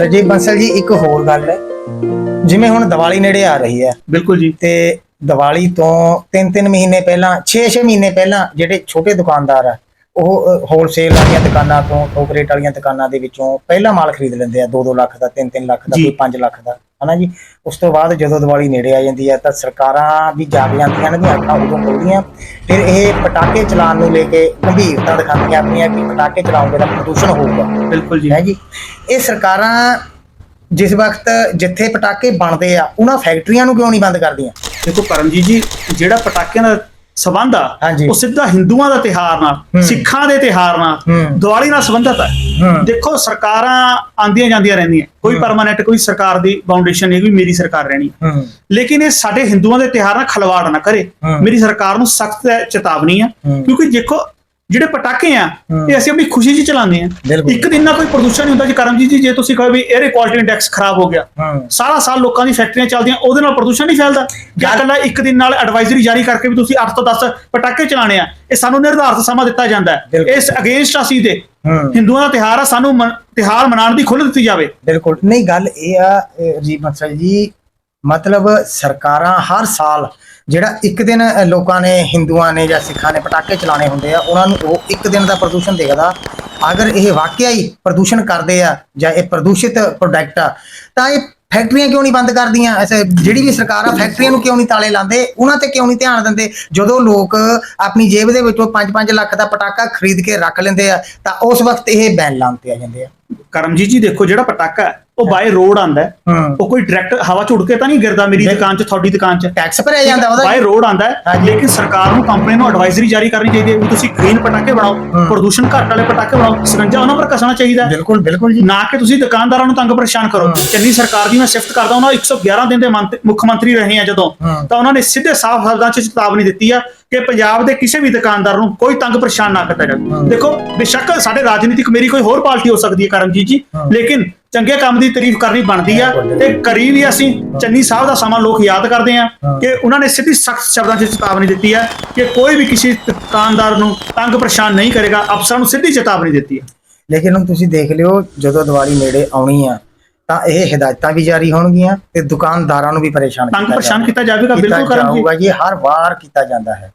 ਰਜੇ ਬੰਸਲ ਜੀ ਇੱਕ ਹੋਰ ਗੱਲ ਹੈ। ਜਿਵੇਂ ਹੁਣ ਦੀਵਾਲੀ ਨੇੜੇ ਆ ਰਹੀ ਹੈ। ਬਿਲਕੁਲ ਜੀ। ਤੇ ਦੀਵਾਲੀ ਤੋਂ 3-3 ਮਹੀਨੇ ਪਹਿਲਾਂ 6-6 ਮਹੀਨੇ ਪਹਿਲਾਂ ਜਿਹੜੇ ਛੋਟੇ ਦੁਕਾਨਦਾਰ ਆ ਉਹ ਹੋਲਸੇਲ ਵਾਲੀਆਂ ਦੁਕਾਨਾਂ ਤੋਂ ਥੋਕ ਰੇਟ ਵਾਲੀਆਂ ਦੁਕਾਨਾਂ ਦੇ ਵਿੱਚੋਂ ਪਹਿਲਾ ਮਾਲ ਖਰੀਦ ਲੈਂਦੇ ਆ 2-2 ਲੱਖ ਦਾ 3-3 ਲੱਖ ਦਾ। ਕੋਈ 5 ਲੱਖ ਦਾ। ਹਨਾ ਜੀ? ਉਸ ਤੋਂ ਬਾਅਦ ਜਦੋਂ ਦੀਵਾਲੀ ਨੇੜੇ ਆ ਜਾਂਦੀ ਹੈ ਤਾਂ ਸਰਕਾਰਾਂ ਵੀ ਜਾਗ ਜਾਂਦੀਆਂ ਨੇ ਦੀਆਂ ਅੱਖਾਂ ਉਦੋਂ ਖੁੱਲਦੀਆਂ ਫਿਰ ਇਹ ਪਟਾਕੇ ਚਲਾਉਣ ਨੂੰ ਲੈ ਕੇ ਗੰਭੀਰਤਾ ਦਿਖਾਉਂਦੀਆਂ ਆਪਣੀਆਂ ਕਿ ਪਟਾਕੇ ਚਲਾਉਂਦੇ ਤਾਂ ਪ੍ਰਦੂਸ਼ਣ ਹੋਊਗਾ। ਬਿਲਕੁਲ ਜੀ। ਹੈ ਜੀ? ਇਹ ਸਰਕਾਰਾਂ ਜਿਸ ਵਕਤ ਜਿੱਥੇ ਪਟਾਕੇ ਬਣਦੇ ਆ ਉਹਨਾਂ ਫੈਕਟਰੀਆਂ ਨੂੰ ਕਿਉਂ ਨਹੀਂ ਬੰਦ ਕਰਦੀਆਂ? ਦੇਖੋ ਕਰਮਜੀਤ ਜੀ ਜਿਹੜਾ ਪਟਾਕਿਆਂ ਦਾ ਸਬੰਧ ਆ ਹਾਂਜੀ। ਉਹ ਸਿੱਧਾ ਹਿੰਦੂਆਂ ਦਾ ਤਿਹਾਰ ਨਾਲ। ਸਿੱਖਾਂ ਦੇ ਤਿਹਾਰ ਨਾਲ ਹੂੰ। ਦੀਵਾਲੀ ਨਾਲ ਸੰਬੰਧਿਤ ਹੈ ਹੂੰ। ਦੇਖੋ ਸਰਕਾਰਾਂ ਆਂਦੀਆਂ ਜਾਂਦੀਆਂ ਰਹਿੰਦੀਆਂ ਕੋਈ। ਪਰਮਾਨੈਂਟ ਕੋਈ ਸਰਕਾਰ ਦੀ ਫਾਊਂਡੇਸ਼ਨ ਨਹੀਂ ਵੀ ਮੇਰੀ ਸਰਕਾਰ ਰਹਿਣੀ ਹੂੰ ਲੇਕਿਨ ਇਹ ਸਾਡੇ ਹਿੰਦੂਆਂ ਦੇ ਤਿਹਾਰ ਨਾਲ ਖਲਵਾੜ ਨਾ ਕਰੇ ਹੂੰ। ਮੇਰੀ ਸਰਕਾਰ ਨੂੰ ਸਖਤ ਚੇਤਾਵਨੀ ਆ ਹੂੰ। ਕਿਉਂਕਿ ਦੇਖੋ ਜਿਹੜੇ ਪਟਾਕੇ ਆ। ਇਹ ਅਸੀਂ ਆਪਣੀ ਖੁਸ਼ੀ 'ਚ ਚਲਾਉਂਦੇ ਆ। ਇੱਕ ਦਿਨ ਨਾਲ ਕੋਈ ਪ੍ਰਦੂਸ਼ਣ ਨਹੀਂ ਹੁੰਦਾ ਜੀ ਕਰਮਜੀਤ ਜੀ ਜੇ ਤੁਸੀਂ ਕਹੋ ਵੀ 에ਅਰ ਕੁਆਲਿਟੀ ਇੰਡੈਕਸ ਖਰਾਬ ਹੋ ਗਿਆ ਸਾਰਾ ਸਾਲ ਲੋਕਾਂ ਦੀ ਫੈਕਟਰੀਆਂ ਚੱਲਦੀਆਂ ਉਹਦੇ ਨਾਲ ਪ੍ਰਦੂਸ਼ਣ ਨਹੀਂ ਫੈਲਦਾ। ਜਾਂ ਇਕੱਲਾ ਇੱਕ ਦਿਨ ਨਾਲ ਐਡਵਾਈਜ਼ਰੀ ਜਾਰੀ ਕਰਕੇ ਵੀ ਤੁਸੀਂ 8 ਤੋਂ 10 ਪਟਾਕੇ ਚਲਾਣੇ ਆ ਇਹ ਸਾਨੂੰ ਨਿਰਧਾਰਤ ਸਮਾਂ ਦਿੱਤਾ ਜਾਂਦਾ ਹੈ। ਇਸ ਅਗੇਂਸਟ ਅਸੀਂ ਦੇ ਹਿੰਦੂਆਂ ਦਾ ਤਿਹਾਰ ਆ ਸਾਨੂੰ ਤਿਉਹਾਰ ਮਨਾਉਣ ਦੀ ਖੁੱਲ੍ਹ ਦਿੱਤੀ ਜਾਵੇ। ਬਿਲਕੁਲ। ਨਹੀਂ ਗੱਲ ਇਹ ਆ ਜੀ ਮਸਲ ਜੀ ਮਤਲਬ ਸਰਕਾਰਾਂ ਹਰ ਸਾਲ ਜਿਹੜਾ ਇੱਕ ਦਿਨ ਲੋਕਾਂ ਨੇ, ਹਿੰਦੂਆਂ ਨੇ ਜਾਂ ਸਿੱਖਾਂ ਨੇ ਪਟਾਕੇ ਚਲਾਣੇ ਹੁੰਦੇ ਆ, ਉਹਨਾਂ ਨੂੰ ਉਹ ਇੱਕ ਦਿਨ ਦਾ ਪ੍ਰਦੂਸ਼ਣ ਦੇਖਦਾ। ਅਗਰ ਇਹ ਵਾਕਿਆ ਹੀ ਪ੍ਰਦੂਸ਼ਣ ਕਰਦੇ ਆ ਜਾਂ ਇਹ ਪ੍ਰਦੂਸ਼ਿਤ ਪ੍ਰੋਡਕਟ ਆ, ਤਾਂ ਇਹ ਫੈਕਟਰੀਆਂ ਕਿਉਂ ਨਹੀਂ ਬੰਦ ਕਰਦੀਆਂ? ਐਸੇ ਜਿਹੜੀ ਵੀ ਸਰਕਾਰ ਆ ਫੈਕਟਰੀਆਂ ਨੂੰ ਕਿਉਂ ਨਹੀਂ ਤਾਲੇ ਲਾਉਂਦੇ? ਉਹਨਾਂ ਤੇ ਕਿਉਂ ਨਹੀਂ ਧਿਆਨ ਦਿੰਦੇ? ਜਦੋਂ ਲੋਕ ਆਪਣੀ ਜੇਬ ਦੇ ਵਿੱਚੋਂ 5-5 ਲੱਖ ਦਾ ਪਟਾਕਾ ਖਰੀਦ ਕੇ ਰੱਖ ਲੈਂਦੇ ਆ, ਤਾਂ ਉਸ ਵਕਤ ਇਹ ਬੈਨ ਲਾਉਂਦੇ ਆ ਜਾਂਦੇ ਆ। ਕਰਮਜੀਤ ਜੀ ਦੇਖੋ ਜਿਹੜਾ ਪਟਾਕਾ ਹੈ, ਉਹ ਬਾਏ ਰੋਡ ਆਂਦਾ ਹੈ। ਹੂੰ ਉਹ ਕੋਈ ਡਾਇਰੈਕਟ ਹਵਾ ਚ ਉੱਡ ਕੇ ਤਾਂ ਨਹੀਂ ਗਿਰਦਾ ਮੇਰੀ ਦੁਕਾਨ 'ਚ ਤੁਹਾਡੀ ਦੁਕਾਨ 'ਚ ਟੈਕਸ ਭਰਿਆ ਜਾਂਦਾ ਉਹਦਾ ਬਾਏ ਰੋਡ ਆਂਦਾ ਹੈ ਹਾਂਜੀ। ਲੇਕਿਨ ਸਰਕਾਰ ਨੂੰ ਕੰਪਨੀ ਨੂੰ ਐਡਵਾਈਜ਼ਰੀ ਜਾਰੀ ਕਰਨੀ ਚਾਹੀਦੀ ਹੈ ਵੀ ਤੁਸੀਂ ਗ੍ਰੀਨ ਪਟਾਕੇ ਬਣਾਓ ਹੂੰ। ਪ੍ਰਦੂਸ਼ਣ ਘੱਟ ਵਾਲੇ ਪਟਾਕੇ ਬਣਾਓ ਸਰੰਜਾ ਉਹਨਾਂ ਪਰ ਕਸਣਾ ਚਾਹੀਦਾ ਹੈ। ਬਿਲਕੁਲ ਬਿਲਕੁਲ ਜੀ ਨਾ ਕਿ ਤੁਸੀਂ ਦੁਕਾਨਦਾਰਾਂ ਨੂੰ ਤੰਗ ਪਰੇਸ਼ਾਨ ਕਰੋ। ਚੰਨੀ ਸਰਕਾਰ ਦੀ ਮੈਂ ਸਿਫਤ ਕਰਦਾ ਉਹਨਾਂ 111 ਦਿਨ ਦੇ ਮੰਤ- ਮੁੱਖ ਮੰਤਰੀ ਰਹੇ ਆ ਜਦੋਂ ਹਾਂ। ਤਾਂ ਉਹਨਾਂ ਨੇ ਸਿੱਧੇ ਸਾਫ਼ ਸ਼ਬਦਾਂ 'ਚ ਚੇਤਾਵਨੀ ਦਿੱਤੀ ਆ ਕਿ ਪੰਜਾਬ ਦੇ ਕਿਸੇ ਵੀ ਦੁਕਾਨਦਾਰ ਨੂੰ ਕੋਈ ਤੰਗ ਪਰੇਸ਼ਾਨ ਨਾ ਕੀਤਾ। ਜਾਵੇ ਦੇਖੋ ਬੇਸ਼ੱਕ ਸਾਡੇ ਰਾਜਨੀਤਿਕ ਮੇਰੀ ਕੋਈ ਹੋਰ ਪਾਰਟੀ ਹੋ ਸਕਦੀ ਹੈ ਕਰਮਜੀਤ ਜੀ। ਲੇਕਿਨ ਚੰਗੇ ਕੰਮ ਦੀ ਤਾਰੀਫ ਕਰਨੀ ਬਣਦੀ ਆ ਤੇ ਕਰੀ ਵੀ ਅਸੀਂ ਚੰਨੀ ਸਾਹਿਬ ਦਾ ਸਮਾਂ ਲੋਕ ਯਾਦ ਕਰਦੇ ਆ। ਕਿ ਉਹਨਾਂ ਨੇ ਸਿੱਧੀ ਸਖਤ ਸ਼ਬਦਾਂ 'ਚ ਚੇਤਾਵਨੀ ਦਿੱਤੀ ਹੈ ਕਿ ਕੋਈ ਵੀ ਕਿਸੇ ਦੁਕਾਨਦਾਰ ਨੂੰ ਤੰਗ ਪਰੇਸ਼ਾਨ ਨਹੀਂ ਕਰੇਗਾ ਅਫਸਰਾਂ ਨੂੰ ਸਿੱਧੀ ਚੇਤਾਵਨੀ ਦਿੱਤੀ ਹੈ ਲੇਕਿਨ ਹੁਣ ਤੁਸੀਂ ਦੇਖ ਲਿਓ ਜਦੋਂ ਦੀਵਾਲੀ ਨੇੜੇ ਆਉਣੀ ਆ ਤਾਂ ਇਹ ਹਦਾਇਤਾਂ ਵੀ ਜਾਰੀ ਹੋਣਗੀਆਂ ਤੇ ਦੁਕਾਨਦਾਰਾਂ ਨੂੰ ਵੀ ਪਰੇਸ਼ਾਨ ਤੰਗ ਕੀਤਾ ਪਰੇਸ਼ਾਨ ਜਾਏਗਾ। ਕੀਤਾ ਜਾਵੇਗਾ ਬਿਲਕੁਲ ਜਾਊਗਾ ਜੀ ਹਰ ਵਾਰ ਕੀਤਾ ਜਾਂਦਾ ਹੈ